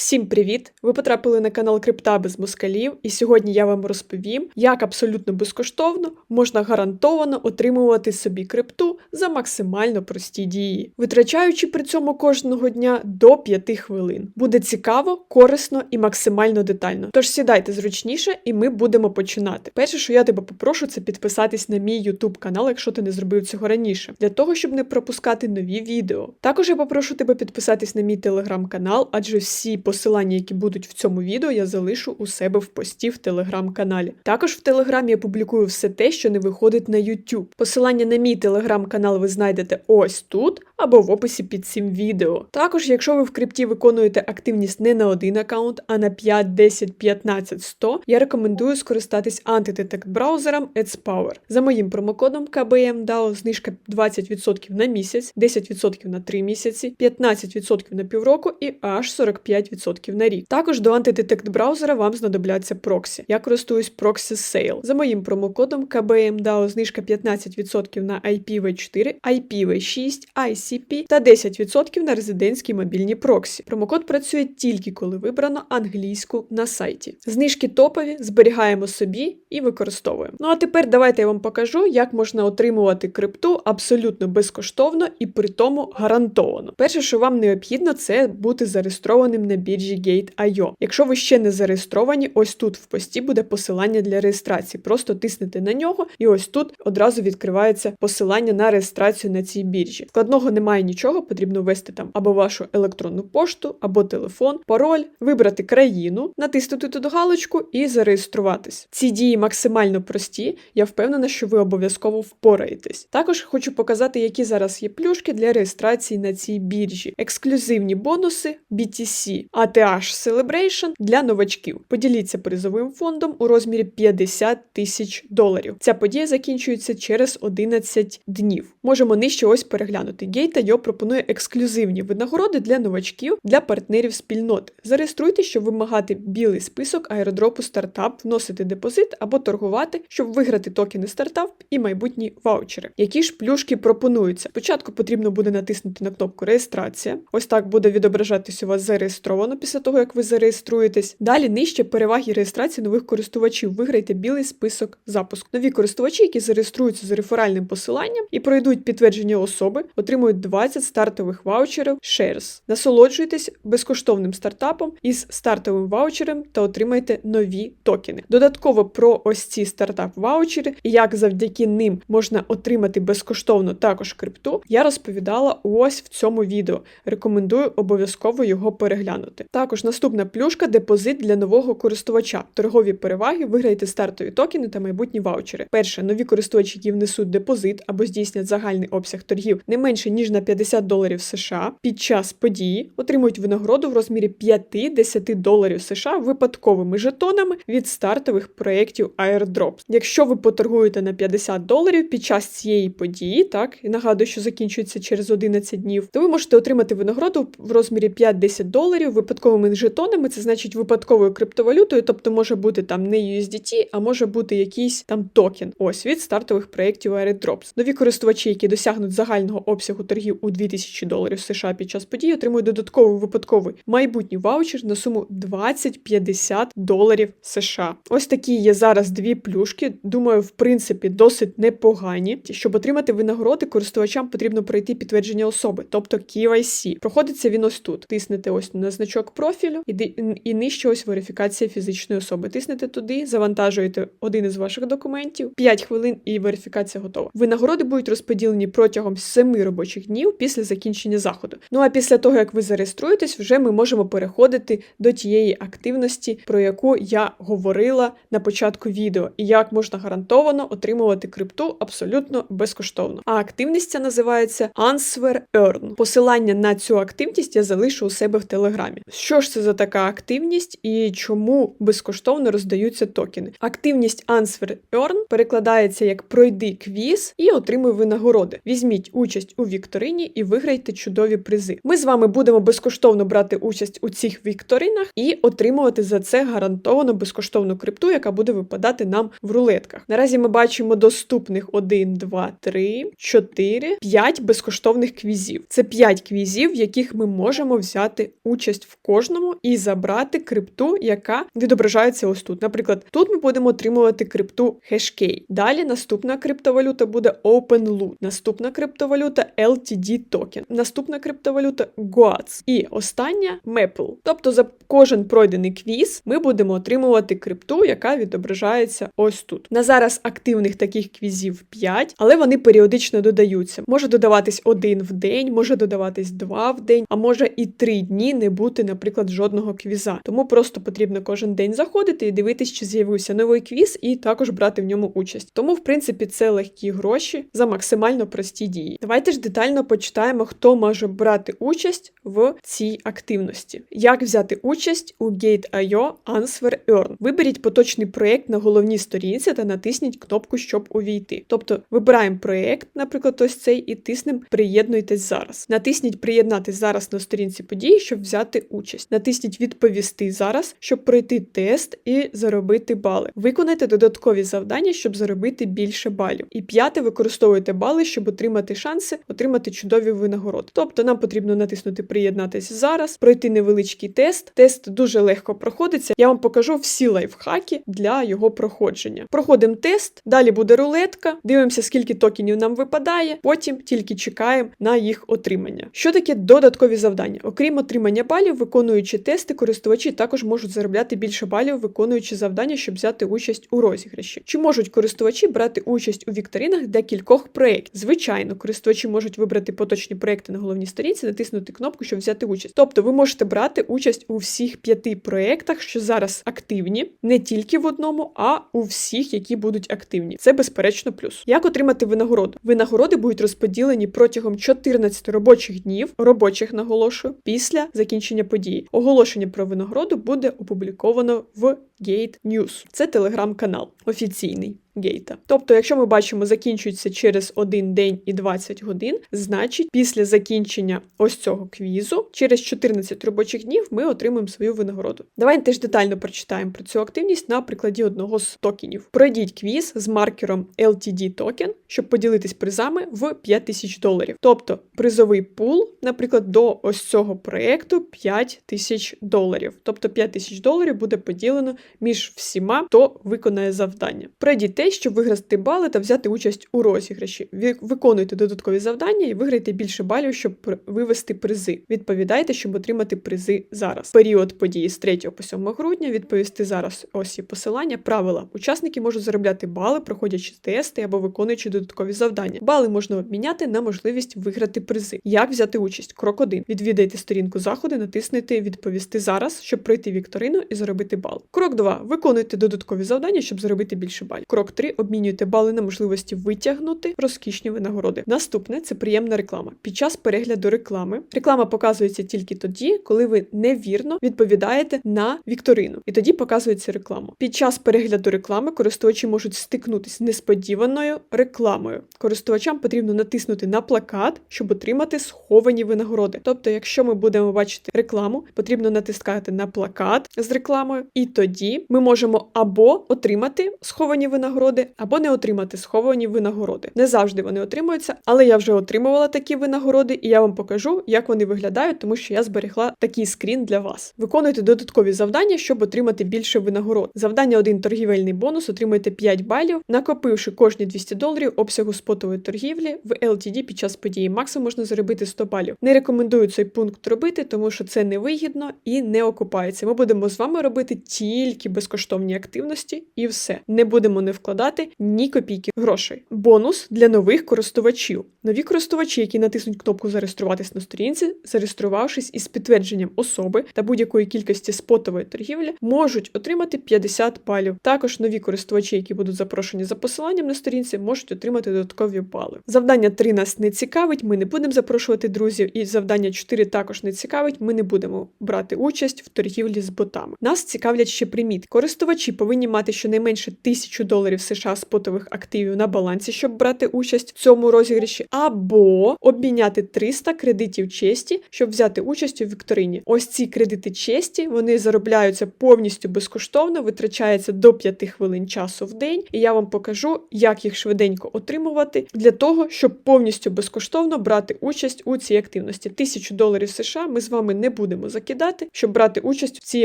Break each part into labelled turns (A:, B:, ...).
A: Всім привіт! Ви потрапили на канал Крипта без москалів, і сьогодні я вам розповім, як абсолютно безкоштовно можна гарантовано отримувати собі крипту за максимально прості дії, витрачаючи при цьому кожного дня до 5 хвилин. Буде цікаво, корисно і максимально детально. Тож сідайте зручніше, і ми будемо починати. Перше, що я тебе попрошу, це підписатись на мій YouTube канал, якщо ти не зробив цього раніше, для того, щоб не пропускати нові відео. Також я попрошу тебе підписатись на мій телеграм-канал, адже всі посилання, які будуть в цьому відео, я залишу у себе в пості в телеграм-каналі. Також в телеграмі я публікую все те, що не виходить на YouTube. Посилання на мій телеграм-канал ви знайдете ось тут або в описі під цим відео. Також, якщо ви в крипті виконуєте активність не на один аккаунт, а на 5, 10, 15, 100, я рекомендую скористатись антидетект браузером AdsPower. За моїм промокодом KBMDAO знижка 20% на місяць, 10% на 3 місяці, 15% на півроку і аж 45% на рік. Також до антидетект браузера вам знадобляться проксі. Я користуюсь Proxy Sale. За моїм промокодом KBMDAO знижка 15% на IPv4, IPv6, ICP та 10% на резидентські мобільні проксі. Промокод працює тільки коли вибрано англійську на сайті. Знижки топові, зберігаємо собі і використовуємо. Ну а тепер давайте я вам покажу, як можна отримувати крипту абсолютно безкоштовно і при тому гарантовано. Перше, що вам необхідно, це бути зареєстрованим на біржі Gate.io. Якщо ви ще не зареєстровані, ось тут в пості буде посилання для реєстрації. Просто тиснете на нього, і ось тут одразу відкривається посилання на реєстрацію на цій біржі. Складного немає нічого, потрібно ввести там або вашу електронну пошту, або телефон, пароль, вибрати країну, натиснути тут галочку і зареєструватись. Ці дії максимально прості. Я впевнена, що ви обов'язково впораєтесь. Також хочу показати, які зараз є плюшки для реєстрації на цій біржі. Ексклюзивні бонуси BTC ATH Celebration для новачків. Поділіться призовим фондом у розмірі 50 тисяч доларів. Ця подія закінчується через 11 днів. Можемо нижче ось переглянути. Gate.io пропонує ексклюзивні винагороди для новачків, для партнерів спільноти. Зареєструйте, щоб вимагати білий список аеродропу стартап, вносити депозит або торгувати, щоб виграти токени стартап і майбутні ваучери. Які ж плюшки пропонуються? Спочатку потрібно буде натиснути на кнопку реєстрація. Ось так буде відображатись у вас зареєстровано після того, як ви зареєструєтесь. Далі нижче переваги реєстрації нових користувачів. Виграйте білий список запуску. Нові користувачі, які зареєструються з реферальним посиланням і пройдуть підтвердження особи, отримують 20 стартових ваучерів Shares. Насолоджуйтесь безкоштовним стартапом із стартовим ваучером та отримайте нові токени. Додатково про ось ці стартап-ваучери і як завдяки ним можна отримати безкоштовно також крипту, я розповідала ось в цьому відео. Рекомендую обов'язково його переглянути. Також наступна плюшка депозит для нового користувача. Торгові переваги виграйте стартові токени та майбутні ваучери. Перше, нові користувачі, які внесуть депозит або здійснять загальний обсяг торгів не менше ніж на 50 доларів США під час події, отримують винагороду в розмірі 5-10 доларів США випадковими жетонами від стартових проєктів Airdrop. Якщо ви поторгуєте на 50 доларів під час цієї події, так і нагадую, що закінчується через 11 днів, то ви можете отримати винагороду в розмірі 5-10 доларів випадковими жетонами. Це значить випадковою криптовалютою, тобто може бути там не USDT, а може бути якийсь там токен. Ось від стартових проєктів Airdrops. Нові користувачі, які досягнуть загального обсягу торгів у 2000 доларів США під час події, отримують додатковий випадковий майбутній ваучер на суму 20-50 доларів США. Ось такі є зараз дві плюшки. Думаю, в принципі, досить непогані. Щоб отримати винагороди, користувачам потрібно пройти підтвердження особи, тобто KYC. Проходиться він ось тут. Тиснете ось на значок профілю і, і нижче ось верифікація фізичної особи. Тиснете туди, завантажуєте один із ваших документів, 5 хвилин і верифікація готова. Винагороди будуть розподілені протягом 7 робочих днів після закінчення заходу. Ну а після того, як ви зареєструєтесь, вже ми можемо переходити до тієї активності, про яку я говорила на початку відео, і як можна гарантовано отримувати крипту абсолютно безкоштовно. А активність ця називається Answer Earn. Посилання на цю активність я залишу у себе в телеграмі. Що ж це за така активність і чому безкоштовно роздаються токени? Активність Answer Earn перекладається як пройди квіз і отримуй винагороди. Візьміть участь у вікторині і виграйте чудові призи. Ми з вами будемо безкоштовно брати участь у цих вікторинах і отримувати за це гарантовано безкоштовну крипту, яка буде випадати нам в рулетках. Наразі ми бачимо доступних 1, 2, 3, 4, 5 безкоштовних квізів. Це 5 квізів, в яких ми можемо взяти участь в кожному і забрати крипту, яка відображається ось тут. Наприклад, тут ми будемо отримувати крипту Hashkey. Далі наступна криптовалюта буде OpenLoot, наступна криптовалюта LTD токен, наступна криптовалюта GOATS і остання Maple. Тобто за кожен пройдений квіз ми будемо отримувати крипту, яка відображається ось тут. На зараз активних таких квізів 5, але вони періодично додаються. Може додаватись один в день, може додаватись два в день, а може і три дні не бути, наприклад, жодного квіза. Тому просто потрібно кожен день заходити і дивитись, чи з'явився новий квіз, і також брати в ньому участь. Тому, в принципі, це легкі гроші за максимально прості дії. Давайте ж детально почитаємо, хто може брати участь в цій активності. Як взяти участь у Gate.io Answer Earn. Виберіть поточний проєкт на головній сторінці та натисніть кнопку, щоб увійти. Тобто вибираємо проєкт, наприклад, ось цей, і тиснемо Приєднуйтесь зараз. Натисніть Приєднатись зараз на сторінці події, щоб взяти участь. Натисніть Відповісти зараз, щоб пройти тест і заробити бали. Виконайте додаткові завдання, щоб заробити більше балів. І п'яте, використовуйте бали, щоб отримати шанси, отримати чудові винагороди. Тобто нам потрібно натиснути Приєднатись зараз, пройти невеличкий тест. Тест дуже легко проходиться. Я вам покажу всі лайфхаки для його проходження. Проходимо тест, далі буде рулетка, дивимося, скільки токенів нам випадає, потім тільки чекаємо на їх отримання. Що таке додаткові завдання? Окрім отримання балів, виконуючи тести, користувачі також можуть заробляти більше балів, виконуючи завдання, щоб взяти участь у розіграші. Чи можуть користувачі брати участь у вікторинах декількох проєктів? Звичайно, користувачі можуть вибрати поточні проекти на головній сторінці, натиснути кнопку, щоб взяти участь. Тобто ви можете брати участь у всіх п'яти проєктах, що зараз активні, не тільки в одному, а у всіх, які будуть активні. Це безперечно плюс. Як отримати винагороду? Винагороди будуть розподілені протягом 14 робочих днів, робочих наголошую, після закінчення події. Оголошення про винагороду буде опубліковано в Gate News. Це телеграм-канал офіційний. Гейта. Тобто, якщо ми бачимо, закінчується через один день і 20 годин, значить, після закінчення ось цього квізу, через 14 робочих днів ми отримаємо свою винагороду. Давайте теж детально прочитаємо про цю активність на прикладі одного з токенів. Пройдіть квіз з маркером LTD токен, щоб поділитись призами в 5000 доларів. Тобто призовий пул, наприклад, до ось цього проєкту 5 тисяч доларів. Тобто 5 тисяч доларів буде поділено між всіма, хто виконає завдання. Пройдіть щоб виграти бали та взяти участь у розіграші. Ви виконуйте додаткові завдання і виграйте більше балів, щоб вивести призи. Відповідайте, щоб отримати призи зараз. Період події з 3 по 7 грудня. Відповісти зараз ось і посилання. Правила. Учасники можуть заробляти бали, проходячи тести або виконуючи додаткові завдання. Бали можна обміняти на можливість виграти призи. Як взяти участь? Крок 1. Відвідайте сторінку заходу, натиснете Відповісти зараз, щоб пройти вікторину і заробити бал. Крок 2. Виконуйте додаткові завдання, щоб заробити більше балів. Крок 3. обмінюйте бали на можливості витягнути розкішні винагороди. Наступне це приємна реклама. Під час перегляду реклами реклама показується тільки тоді, коли ви невірно відповідаєте на вікторину, і тоді показується реклама. Під час перегляду реклами користувачі можуть стикнутися з несподіваною рекламою. Користувачам потрібно натиснути на плакат, щоб отримати сховані винагороди. Тобто, якщо ми будемо бачити рекламу, потрібно натискати на плакат з рекламою, і тоді ми можемо або отримати сховані винагороди, або не отримати сховані винагороди. Не завжди вони отримуються, але я вже отримувала такі винагороди, і я вам покажу, як вони виглядають, тому що я зберегла такий скрін для вас. Виконуйте додаткові завдання, щоб отримати більше винагород. Завдання один торгівельний бонус, отримуєте 5 балів, накопивши кожні 200 доларів обсягу спотової торгівлі в LTD під час події. Максимум можна заробити 100 балів. Не рекомендую цей пункт робити, тому що це невигідно і не окупається. Ми будемо з вами робити тільки безкоштовні активності і все. Не будемо не вкладати ні копійки грошей. Бонус для нових користувачів. Нові користувачі, які натиснуть кнопку Зареєструватись на сторінці, зареєструвавшись із підтвердженням особи та будь-якої кількості спотової торгівлі, можуть отримати 50 балів. Також нові користувачі, які будуть запрошені за посиланням на сторінці, можуть отримати додаткові бали. Завдання 3 нас не цікавить, ми не будемо запрошувати друзів, і завдання 4 також не цікавить. Ми не будемо брати участь в торгівлі з ботами. Нас цікавлять ще приміт. Користувачі повинні мати щонайменше 1000 доларів доларів США спотових активів на балансі, щоб брати участь в цьому розіграші, або обміняти 300 кредитів честі, щоб взяти участь у вікторині. Ось ці кредити честі вони заробляються повністю безкоштовно, витрачається до 5 хвилин часу в день, і я вам покажу, як їх швиденько отримувати для того, щоб повністю безкоштовно брати участь у цій активності. Тисячу доларів США ми з вами не будемо закидати, щоб брати участь в цій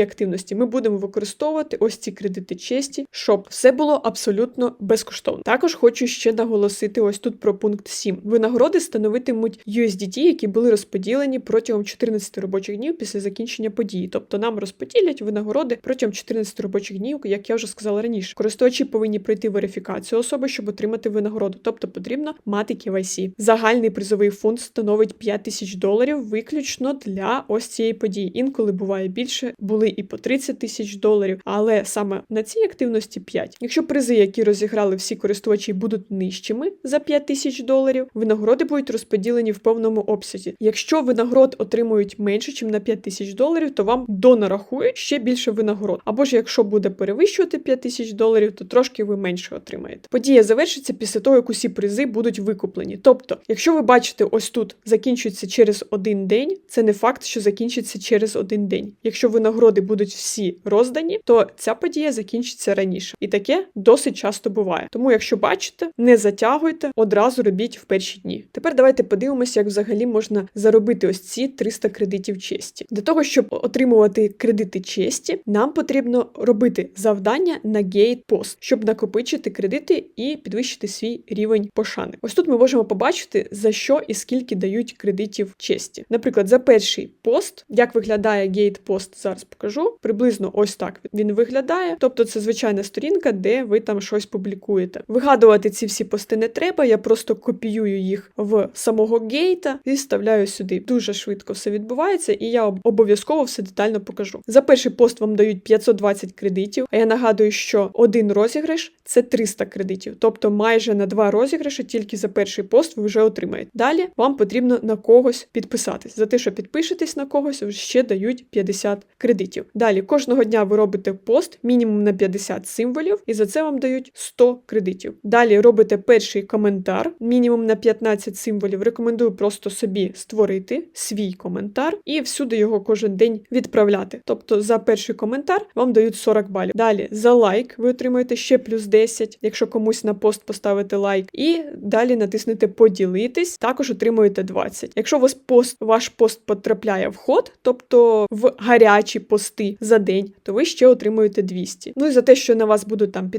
A: активності. Ми будемо використовувати ось ці кредити честі, щоб все було абсолютно безкоштовно. Також хочу ще наголосити ось тут про пункт 7. Винагороди становитимуть USDT, які були розподілені протягом 14 робочих днів після закінчення події. Тобто нам розподілять винагороди протягом 14 робочих днів, як я вже сказала раніше. Користувачі повинні пройти верифікацію особи, щоб отримати винагороду. Тобто потрібно мати KYC. Загальний призовий фонд становить 5 тисяч доларів виключно для ось цієї події. Інколи буває більше, були і по 30 тисяч доларів, але саме на цій активності 5. Якщо призи, які розіграли всі користувачі, будуть нижчими за 5 тисяч доларів, винагороди будуть розподілені в повному обсязі. Якщо винагород отримують менше, ніж на 5 тисяч доларів, то вам донарахують ще більше винагород. Або ж якщо буде перевищувати 5 тисяч доларів, то трошки ви менше отримаєте. Подія завершиться після того, як усі призи будуть викуплені. Тобто, якщо ви бачите, ось тут закінчується через один день, це не факт, що закінчиться через один день. Якщо винагороди будуть всі роздані, то ця подія закінчиться раніше. І таке досить часто буває. Тому, якщо бачите, не затягуйте, одразу робіть в перші дні. Тепер давайте подивимося, як взагалі можна заробити ось ці 300 кредитів честі. Для того, щоб отримувати кредити честі, нам потрібно робити завдання на Post, щоб накопичити кредити і підвищити свій рівень пошани. Ось тут ми можемо побачити, за що і скільки дають кредитів честі. Наприклад, за перший пост, як виглядає Post, зараз покажу. Приблизно ось так він виглядає. Тобто, це звичайна сторінка, де ви там щось публікуєте. Вигадувати ці всі пости не треба. Я просто копіюю їх в самого гейта і вставляю сюди. Дуже швидко все відбувається, і я обов'язково все детально покажу. За перший пост вам дають 520 кредитів. А я нагадую, що один розіграш це 300 кредитів, тобто майже на два розіграші тільки за перший пост ви вже отримаєте. Далі вам потрібно на когось підписатись. За те, що підпишетесь на когось, ще дають 50 кредитів. Далі кожного дня ви робите пост мінімум на 50 символів, і за це вам дають 100 кредитів. Далі робите перший коментар, мінімум на 15 символів. Рекомендую просто собі створити свій коментар і всюди його кожен день відправляти. Тобто за перший коментар вам дають 40 балів. Далі за лайк ви отримуєте ще плюс 10, якщо комусь на пост поставити лайк. І далі натиснете поділитись, також отримуєте 20. Якщо вас пост, ваш пост потрапляє в ход, тобто в гарячі пости за день, то ви ще отримуєте 200. Ну і за те, що на вас будуть там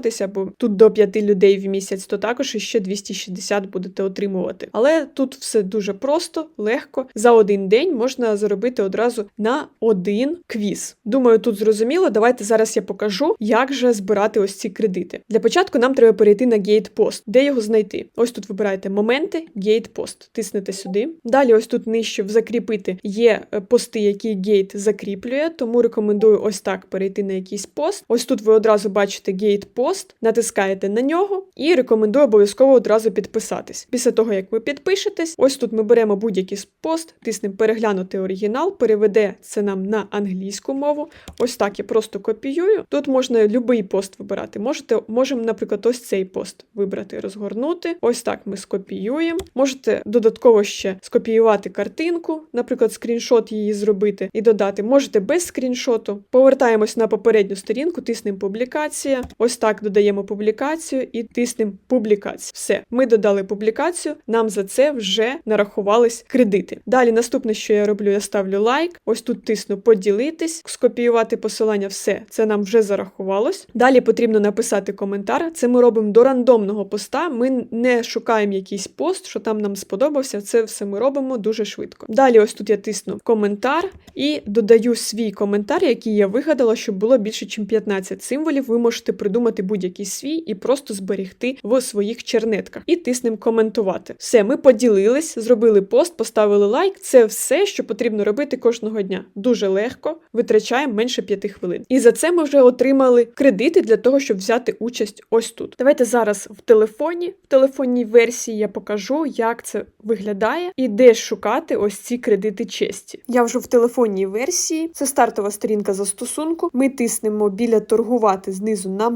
A: підписуватися, бо тут до 5 людей в місяць, то також іще 260 будете отримувати. Але тут все дуже просто, легко. За один день можна заробити одразу на один квіз. Думаю, тут зрозуміло. Давайте зараз я покажу, як же збирати ось ці кредити. Для початку нам треба перейти на Post. Де його знайти? Ось тут вибираєте моменти, Gate Тиснете сюди. Далі, ось тут нижче в закріпити є е, пости, які Gate закріплює, тому рекомендую ось так перейти на якийсь пост. Ось тут ви одразу бачите Post, натискаєте на нього і рекомендую обов'язково одразу підписатись. Після того, як ви підпишетесь, ось тут ми беремо будь-який пост, тиснемо переглянути оригінал, переведе це нам на англійську мову. Ось так я просто копіюю. Тут можна будь-який пост вибирати. Можете, можемо, наприклад, ось цей пост вибрати, розгорнути. Ось так ми скопіюємо. Можете додатково ще скопіювати картинку, наприклад, скріншот її зробити і додати. Можете без скріншоту. Повертаємось на попередню сторінку, тиснемо публікація. Ось так додаємо публікацію і тиснемо публікацію. Все, ми додали публікацію, нам за це вже нарахувались кредити. Далі наступне, що я роблю, я ставлю лайк. Ось тут тисну поділитись, скопіювати посилання, все, це нам вже зарахувалось. Далі потрібно написати коментар. Це ми робимо до рандомного поста. Ми не шукаємо якийсь пост, що там нам сподобався. Це все ми робимо дуже швидко. Далі, ось тут я тисну коментар і додаю свій коментар, який я вигадала, щоб було більше, ніж 15 символів. Ви можете придумати будь-який свій і просто зберегти в своїх чернетках. І тиснемо коментувати. Все, ми поділились, зробили пост, поставили лайк. Це все, що потрібно робити кожного дня. Дуже легко, витрачаємо менше 5 хвилин. І за це ми вже отримали кредити для того, щоб взяти участь ось тут. Давайте зараз в телефоні, в телефонній версії я покажу, як це виглядає і де шукати ось ці кредити честі. Я вже в телефонній версії. Це стартова сторінка застосунку. Ми тиснемо біля торгувати знизу на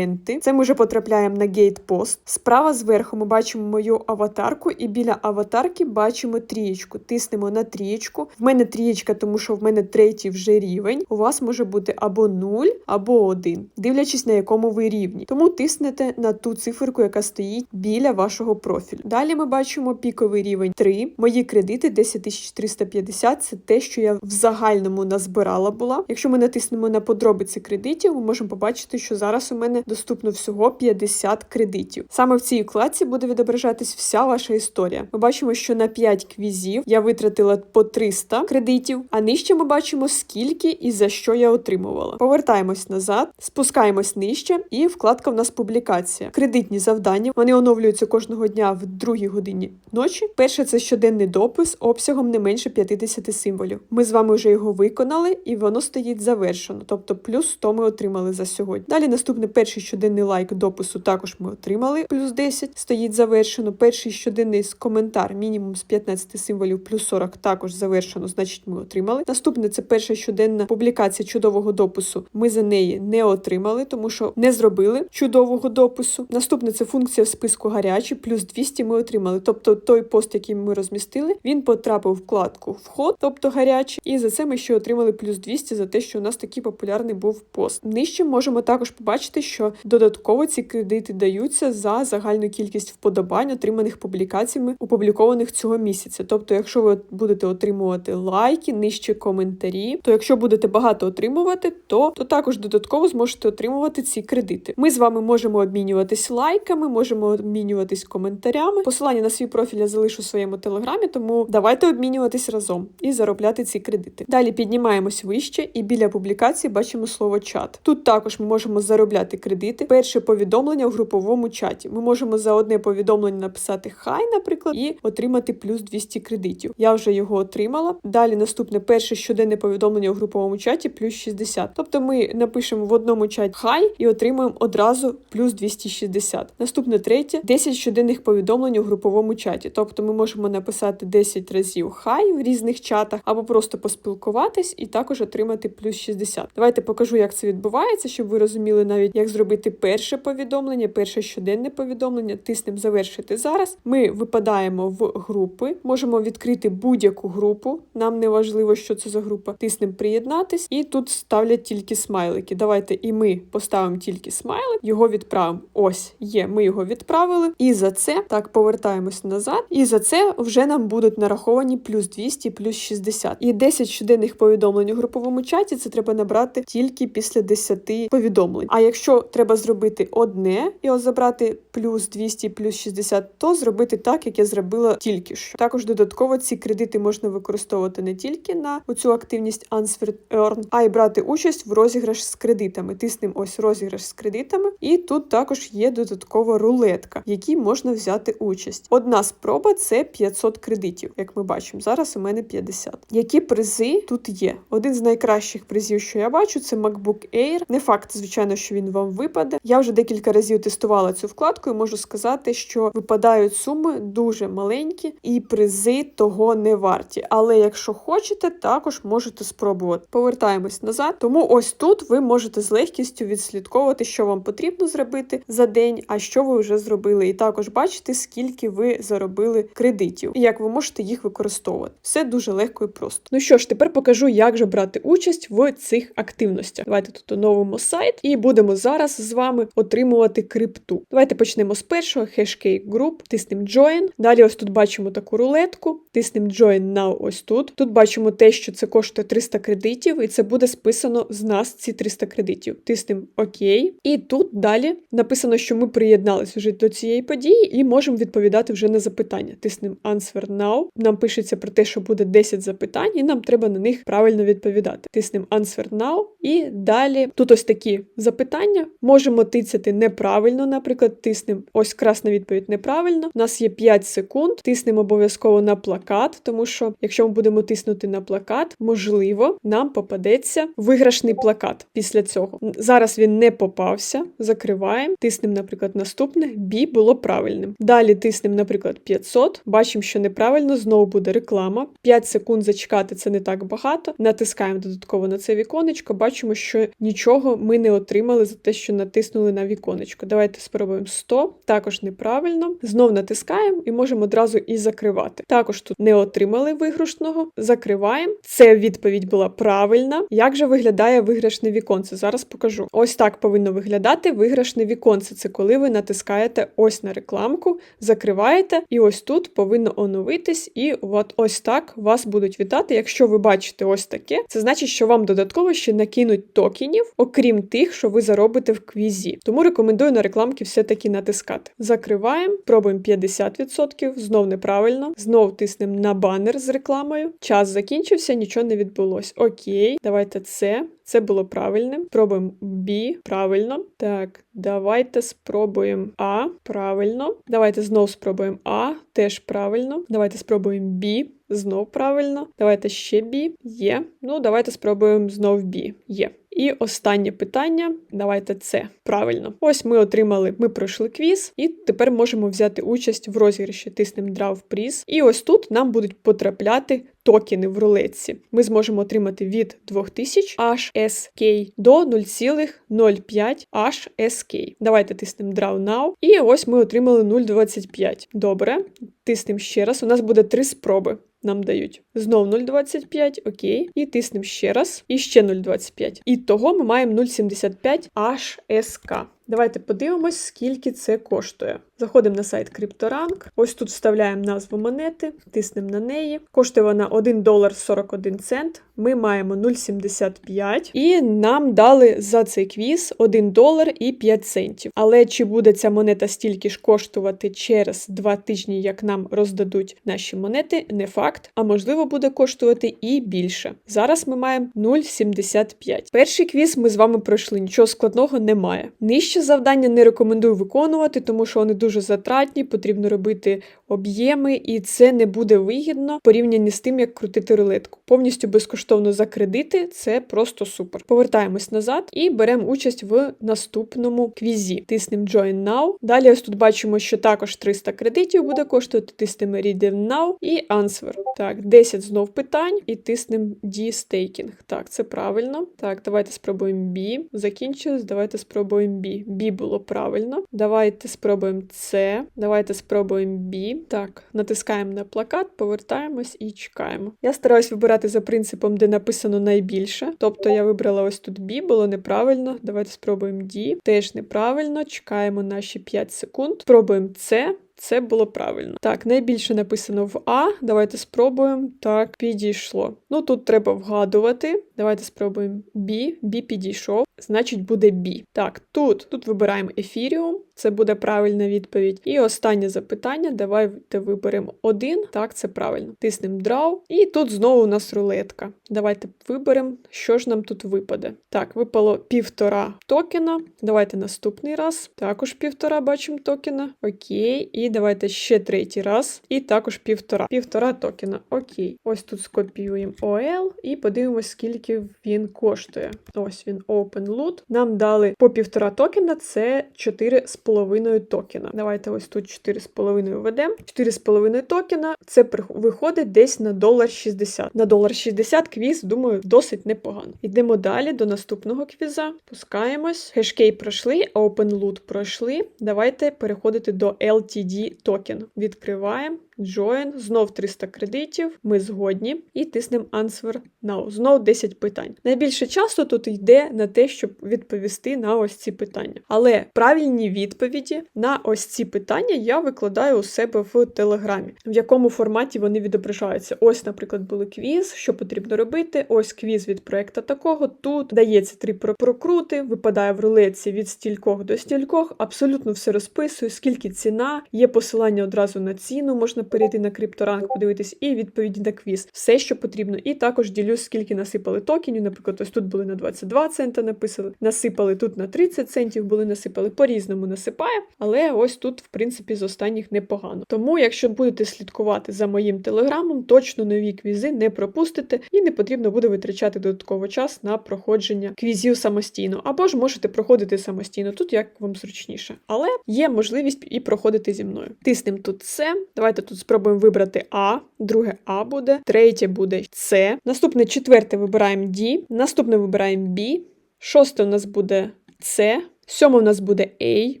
A: моменти. Це ми вже потрапляємо на гейт-пост. Справа зверху ми бачимо мою аватарку, і біля аватарки бачимо трієчку. Тиснемо на трієчку. В мене трієчка, тому що в мене третій вже рівень. У вас може бути або 0, або 1, дивлячись на якому ви рівні. Тому тиснете на ту циферку, яка стоїть біля вашого профілю. Далі ми бачимо піковий рівень 3. Мої кредити 10350 це те, що я в загальному назбирала була. Якщо ми натиснемо на подробиці кредитів, ми можемо побачити, що зараз у мене доступно всього 50 кредитів. Саме в цій вкладці буде відображатись вся ваша історія. Ми бачимо, що на 5 квізів я витратила по 300 кредитів, а нижче ми бачимо, скільки і за що я отримувала. Повертаємось назад, спускаємось нижче, і вкладка в нас публікація. Кредитні завдання вони оновлюються кожного дня в другій годині ночі. Перше це щоденний допис обсягом не менше 50 символів. Ми з вами вже його виконали, і воно стоїть завершено, тобто плюс 100 ми отримали за сьогодні. Далі наступний перший щоденний лайк допису також ми отримали, плюс 10 стоїть завершено. Перший щоденний коментар мінімум з 15 символів, плюс 40 також завершено, значить ми отримали. Наступне це перша щоденна публікація чудового допису. Ми за неї не отримали, тому що не зробили чудового допису. Наступне це функція в списку гарячі, плюс 200 ми отримали. Тобто той пост, який ми розмістили, він потрапив в вкладку вход, тобто гарячий, і за це ми ще отримали плюс 200 за те, що у нас такий популярний був пост. Нижче можемо також побачити, що додатково ці кредити даються за загальну кількість вподобань, отриманих публікаціями, опублікованих цього місяця. Тобто, якщо ви будете отримувати лайки, нижче коментарі, то якщо будете багато отримувати, то, то також додатково зможете отримувати ці кредити. Ми з вами можемо обмінюватись лайками, можемо обмінюватись коментарями. Посилання на свій профіль я залишу в своєму телеграмі, тому давайте обмінюватись разом і заробляти ці кредити. Далі піднімаємось вище, і біля публікації бачимо слово чат. Тут також ми можемо заробляти кредити. Перше повідомлення в груповому чаті. Ми можемо за одне повідомлення написати хай, наприклад, і отримати плюс 200 кредитів. Я вже його отримала. Далі наступне перше щоденне повідомлення у груповому чаті плюс 60. Тобто ми напишемо в одному чаті хай і отримуємо одразу плюс 260. Наступне третє 10 щоденних повідомлень у груповому чаті. Тобто ми можемо написати 10 разів хай в різних чатах або просто поспілкуватись і також отримати плюс 60. Давайте покажу, як це відбувається, щоб ви розуміли навіть, як зробити перше повідомлення, перше щоденне повідомлення. Тиснемо завершити зараз. Ми випадаємо в групи, можемо відкрити будь-яку групу. Нам не важливо, що це за група. Тиснемо приєднатись, і тут ставлять тільки смайлики. Давайте і ми поставимо тільки смайлик, його відправимо. Ось є. Ми його відправили. І за це так повертаємось назад. І за це вже нам будуть нараховані плюс 200, плюс 60. І 10 щоденних повідомлень у груповому чаті це треба набрати тільки після 10 повідомлень. А якщо треба зробити одне і забрати плюс 200, плюс 60, то зробити так, як я зробила тільки що. Також додатково ці кредити можна використовувати не тільки на оцю активність Answered Earn, а й брати участь в розіграш з кредитами. Тиснемо ось розіграш з кредитами, і тут також є додаткова рулетка, в якій можна взяти участь. Одна спроба це 500 кредитів, як ми бачимо. Зараз у мене 50. Які призи тут є? Один з найкращих призів, що я бачу, це MacBook Air. Не факт, звичайно, що він вам випаде. Я вже декілька разів тестувала цю вкладку і можу сказати, що випадають суми дуже маленькі, і призи того не варті. Але якщо хочете, також можете спробувати. Повертаємось назад. Тому ось тут ви можете з легкістю відслідковувати, що вам потрібно зробити за день, а що ви вже зробили. І також бачити, скільки ви заробили кредитів і як ви можете їх використовувати. Все дуже легко і просто. Ну що ж, тепер покажу, як же брати участь в цих активностях. Давайте тут оновимо сайт і будемо зараз з вами отримувати крипту. Давайте почнемо з першого Hashcake Group, тиснемо Join. Далі ось тут бачимо таку рулетку, тиснемо Join Now ось тут. Тут бачимо те, що це коштує 300 кредитів, і це буде списано з нас ці 300 кредитів. Тиснемо ОК. І тут далі написано, що ми приєдналися вже до цієї події і можемо відповідати вже на запитання. Тиснемо Answer Now. Нам пишеться про те, що буде 10 запитань, і нам треба на них правильно відповідати. Тиснемо Answer Now. І далі тут ось такі запитання. Можемо тицяти неправильно, наприклад, тиснемо ось красна відповідь неправильно. У нас є 5 секунд. Тиснемо обов'язково на плакат, тому що якщо ми будемо тиснути на плакат, можливо, нам попадеться виграшний плакат після цього. Зараз він не попався. Закриваємо. Тиснемо, наприклад, наступне. Бі було правильним. Далі тиснемо, наприклад, 500. Бачимо, що неправильно, знову буде реклама. 5 секунд зачекати це не так багато. Натискаємо додатково на це віконечко. Бачимо, що нічого ми не отримали за те, що натиснули на віконечко. Давайте спробуємо 100, також неправильно. Знов натискаємо і можемо одразу і закривати. Також тут не отримали виграшного. Закриваємо. Це відповідь була правильна. Як же виглядає виграшне віконце? Зараз покажу. Ось так повинно виглядати виграшне віконце. Це коли ви натискаєте ось на рекламку, закриваєте, і ось тут повинно оновитись, і от ось так вас будуть вітати. Якщо ви бачите ось таке, це значить, що вам додатково ще накинуть токенів, окрім тих, що ви заробите в квізі. Тому рекомендую на рекламки все-таки натискати. Закриваємо, пробуємо 50%, знов неправильно, знов тиснемо на банер з рекламою. Час закінчився, нічого не відбулось. Окей, давайте це. Це було правильним. Пробуємо B, правильно. Так, давайте спробуємо А. Правильно. Давайте знову спробуємо А, теж правильно. Давайте спробуємо B. Знов правильно. Давайте ще B. Є. Ну, давайте спробуємо знов B. Є. І останнє питання. Давайте це правильно. Ось ми отримали, ми пройшли квіз, і тепер можемо взяти участь в розіграші. Тиснемо Draw Prize. І ось тут нам будуть потрапляти токени в рулетці. Ми зможемо отримати від 2000 HSK до 0,05 HSK. Давайте тиснемо Draw Now. І ось ми отримали 0,25. Добре. Тиснемо ще раз. У нас буде три спроби. Нам дають знов 0,25, окей, і тиснемо ще раз, і ще 0,25. І того ми маємо 0,75 HSK. Давайте подивимось, скільки це коштує. Заходимо на сайт CryptoRank. Ось тут вставляємо назву монети, тиснемо на неї. Коштує вона 1 долар 41 цент. Ми маємо 0,75. І нам дали за цей квіз 1 долар і 5 центів. Але чи буде ця монета стільки ж коштувати через 2 тижні, як нам роздадуть наші монети, не факт. А можливо буде коштувати і більше. Зараз ми маємо 0,75. Перший квіз ми з вами пройшли, нічого складного немає. Нижче завдання не рекомендую виконувати, тому що вони дуже затратні, потрібно робити об'єми, і це не буде вигідно в порівнянні з тим, як крутити рулетку. Повністю безкоштовно за кредити це просто супер. Повертаємось назад і беремо участь в наступному квізі. Тиснемо Join Now. Далі ось тут бачимо, що також 300 кредитів буде коштувати. Тиснемо Redeem Now і Answer. Так, 10 знов питань і тиснемо D-Staking. Так, це правильно. Так, давайте спробуємо B. Закінчилось. Давайте спробуємо B. B було правильно. Давайте спробуємо C. Давайте спробуємо B. Так, натискаємо на плакат, повертаємось і чекаємо. Я стараюсь вибирати за принципом, де написано найбільше. Тобто я вибрала ось тут B, було неправильно. Давайте спробуємо D. Теж неправильно. Чекаємо наші 5 секунд. Спробуємо C. Це було правильно. Так, найбільше написано в А. Давайте спробуємо. Так, підійшло. Ну тут треба вгадувати. Давайте спробуємо B. B підійшов. Значить, буде B. Так, тут тут вибираємо ефіріум. Це буде правильна відповідь. І останнє запитання. Давайте виберемо один. Так, це правильно. Тиснемо Draw. І тут знову у нас рулетка. Давайте виберемо, що ж нам тут випаде. Так, випало півтора токена. Давайте наступний раз. Також півтора бачимо токена. Окей. І давайте ще третій раз. І також півтора. Півтора токена. Окей. Ось тут скопіюємо OL і подивимось, скільки він коштує. Ось він Open Loot. Нам дали по півтора токена, це 4,5 токена. Давайте ось тут 4,5 введемо. 4,5 токена. Це виходить десь на долар 60. На долар 60 квіз, думаю, досить непогано. Йдемо далі до наступного квіза. Пускаємось. Хешкей пройшли, Open Loot пройшли. Давайте переходити до LTD токен. Відкриваємо. Join, знов 300 кредитів, ми згодні, і тиснемо Answer Now. Знов 10 питань. Найбільше часу тут йде на те, щоб відповісти на ось ці питання. Але правильні відповіді на ось ці питання я викладаю у себе в Телеграмі, в якому форматі вони відображаються. Ось, наприклад, були квіз, що потрібно робити. Ось квіз від проекту такого. Тут дається три прокрути, випадає в рулетці від стількох до стількох. Абсолютно все розписую, скільки ціна, є посилання одразу на ціну, можна перейти на крипторанк, подивитись, і відповіді на квіз. Все, що потрібно. І також ділюсь, скільки насипали токенів. Наприклад, ось тут були на 22 цента написали, насипали тут на 30 центів, були насипали по-різному насипає, але ось тут, в принципі, з останніх непогано. Тому, якщо будете слідкувати за моїм телеграмом, точно нові квізи не пропустите і не потрібно буде витрачати додатково час на проходження квізів самостійно. Або ж можете проходити самостійно, тут як вам зручніше. Але є можливість і проходити зі мною. Тиснемо тут це. Давайте тут спробуємо вибрати А, друге А буде, третє буде С. Наступне четверте вибираємо D, наступне вибираємо B, шосте у нас буде С, Сьоме у нас буде A,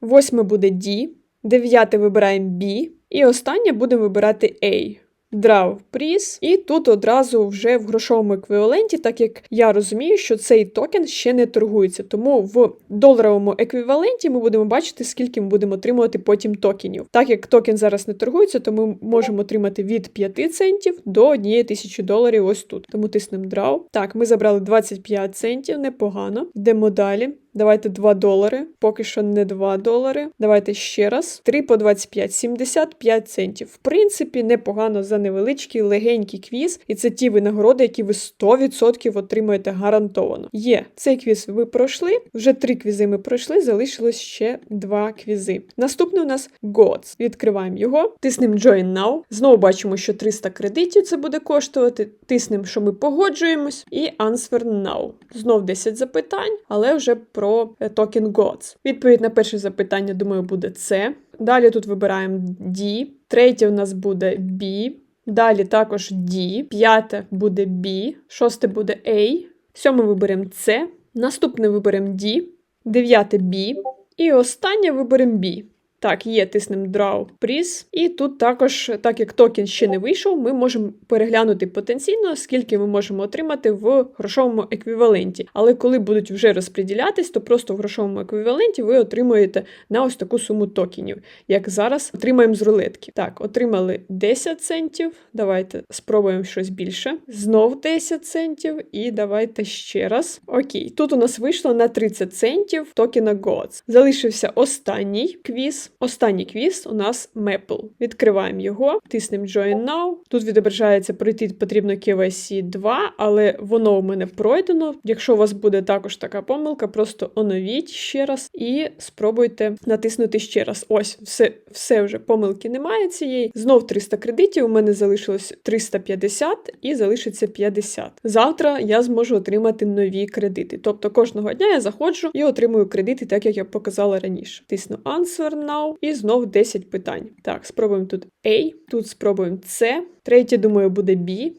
A: восьме буде D, дев'яте вибираємо B, і останнє будемо вибирати A. Draw Price, і тут одразу вже в грошовому еквіваленті, так як я розумію, що цей токен ще не торгується. Тому в доларовому еквіваленті ми будемо бачити, скільки ми будемо отримувати потім токенів. Так як токен зараз не торгується, то ми можемо отримати від 5 центів до 1 тисячі доларів ось тут. Тому тиснемо Draw. Так, ми забрали 25 центів, непогано. Йдемо далі. Давайте 2 долари. Поки що не 2 долари. Давайте ще раз. 3 по 25, 75 центів. В принципі, непогано за невеличкий легенький квіз. І це ті винагороди, які ви 100% отримаєте гарантовано. Є цей квіз ви пройшли. Вже три квізи ми пройшли, залишилось ще два квізи. Наступний у нас GODS. Відкриваємо його, тиснемо Join Now. Знову бачимо, що 300 кредитів це буде коштувати. Тиснемо, що ми погоджуємось, і Answer Now. Знов 10 запитань, але вже про е, токен GODS. Відповідь на перше запитання, думаю, буде С. Далі тут вибираємо D. Третє у нас буде B. Далі також D. П'яте буде B. Шосте буде A. Сьоме виберемо C. Наступне виберемо D. Дев'яте B. І останнє виберемо B. Так, є, тиснемо Draw Price. І тут також, так як токен ще не вийшов, ми можемо переглянути потенційно, скільки ми можемо отримати в грошовому еквіваленті. Але коли будуть вже розподілятись, то просто в грошовому еквіваленті ви отримуєте на ось таку суму токенів, як зараз отримаємо з рулетки. Так, отримали 10 центів. Давайте спробуємо щось більше. Знов 10 центів. І давайте ще раз. Окей, тут у нас вийшло на 30 центів токена GODS. Залишився останній квіз. Останній квіз у нас Maple. Відкриваємо його, тиснемо Join Now. Тут відображається пройти потрібно KYC 2, але воно у мене пройдено. Якщо у вас буде також така помилка, просто оновіть ще раз і спробуйте натиснути ще раз. Ось, все все вже помилки немає цієї. Знов 300 кредитів. У мене залишилось 350 і залишиться 50. Завтра я зможу отримати нові кредити. Тобто кожного дня я заходжу і отримую кредити, так як я показала раніше. Тисну Answer Now і знов 10 питань. Так, спробуємо тут A, тут спробуємо C. Третє, думаю, буде B.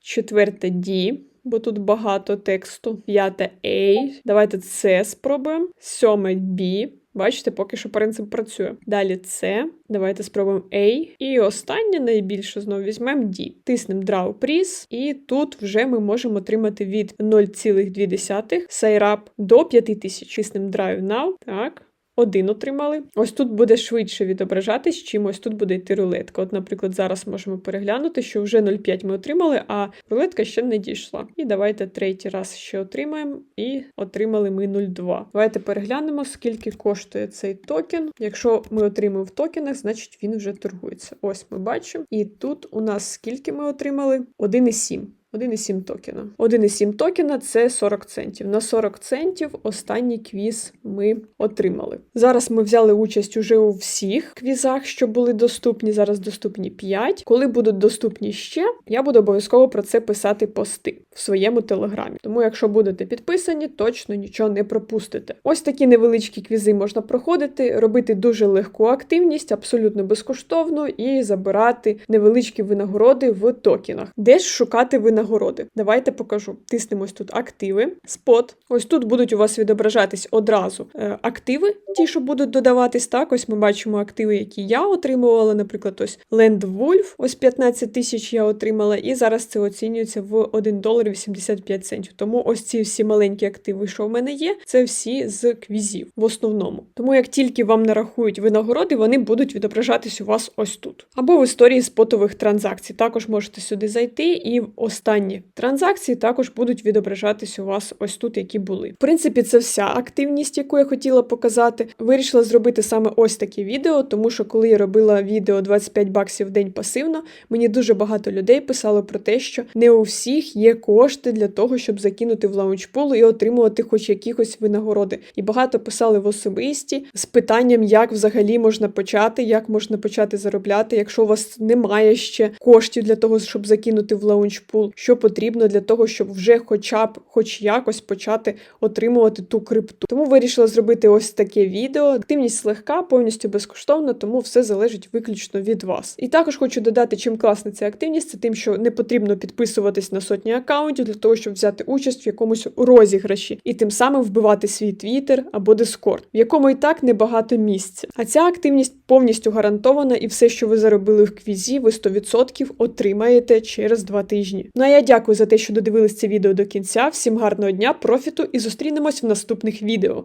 A: Четверте D, бо тут багато тексту. П'яте A. Давайте C спробуємо. Сьоме B. Бачите, поки що принцип працює. Далі С. Давайте спробуємо A. І останнє найбільше знову візьмемо D. Тиснемо Draw Price, і тут вже ми можемо отримати від 0,2 сайрап до 5000. Тиснемо Drive Now. Так. Один отримали. Ось тут буде швидше відображатись, чим ось тут буде йти рулетка. От, наприклад, зараз можемо переглянути, що вже 0,5 ми отримали, а рулетка ще не дійшла. І давайте третій раз ще отримаємо. І отримали ми 0,2. Давайте переглянемо, скільки коштує цей токен. Якщо ми отримаємо в токенах, значить він вже торгується. Ось ми бачимо. І тут у нас скільки ми отримали? 1,7. 1,7 токена. 1,7 токена це 40 центів. На 40 центів останній квіз ми отримали. Зараз ми взяли участь уже у всіх квізах, що були доступні. Зараз доступні 5. Коли будуть доступні ще, я буду обов'язково про це писати пости в своєму телеграмі. Тому, якщо будете підписані, точно нічого не пропустите. Ось такі невеличкі квізи можна проходити, робити дуже легку активність, абсолютно безкоштовно, і забирати невеличкі винагороди в токенах. Де ж шукати винагороди? Нагороди. Давайте покажу. Тиснемось тут активи, спот. Ось тут будуть у вас відображатись одразу е, активи, ті, що будуть додаватись. Так, ось ми бачимо активи, які я отримувала. Наприклад, ось Wolf, ось 15 тисяч я отримала, і зараз це оцінюється в 1 долар 85 центів. Тому ось ці всі маленькі активи, що в мене є, це всі з квізів в основному. Тому як тільки вам нарахують винагороди, вони будуть відображатись у вас ось тут. Або в історії спотових транзакцій. Також можете сюди зайти і в останні транзакції також будуть відображатись у вас ось тут, які були. В принципі, це вся активність, яку я хотіла показати. Вирішила зробити саме ось таке відео, тому що коли я робила відео 25 баксів в день пасивно, мені дуже багато людей писало про те, що не у всіх є кошти для того, щоб закинути в лаунчпул і отримувати хоч якихось винагороди. І багато писали в особисті з питанням, як взагалі можна почати, як можна почати заробляти, якщо у вас немає ще коштів для того, щоб закинути в лаунчпул що потрібно для того, щоб вже хоча б хоч якось почати отримувати ту крипту. Тому вирішила зробити ось таке відео. Активність легка, повністю безкоштовна, тому все залежить виключно від вас. І також хочу додати, чим класна ця активність, це тим, що не потрібно підписуватись на сотні аккаунтів для того, щоб взяти участь в якомусь розіграші і тим самим вбивати свій твіттер або дискорд, в якому і так небагато місця. А ця активність повністю гарантована, і все, що ви заробили в квізі, ви 100% отримаєте через два тижні. Ну а я дякую за те, що додивились це відео до кінця. Всім гарного дня, профіту і зустрінемось в наступних відео.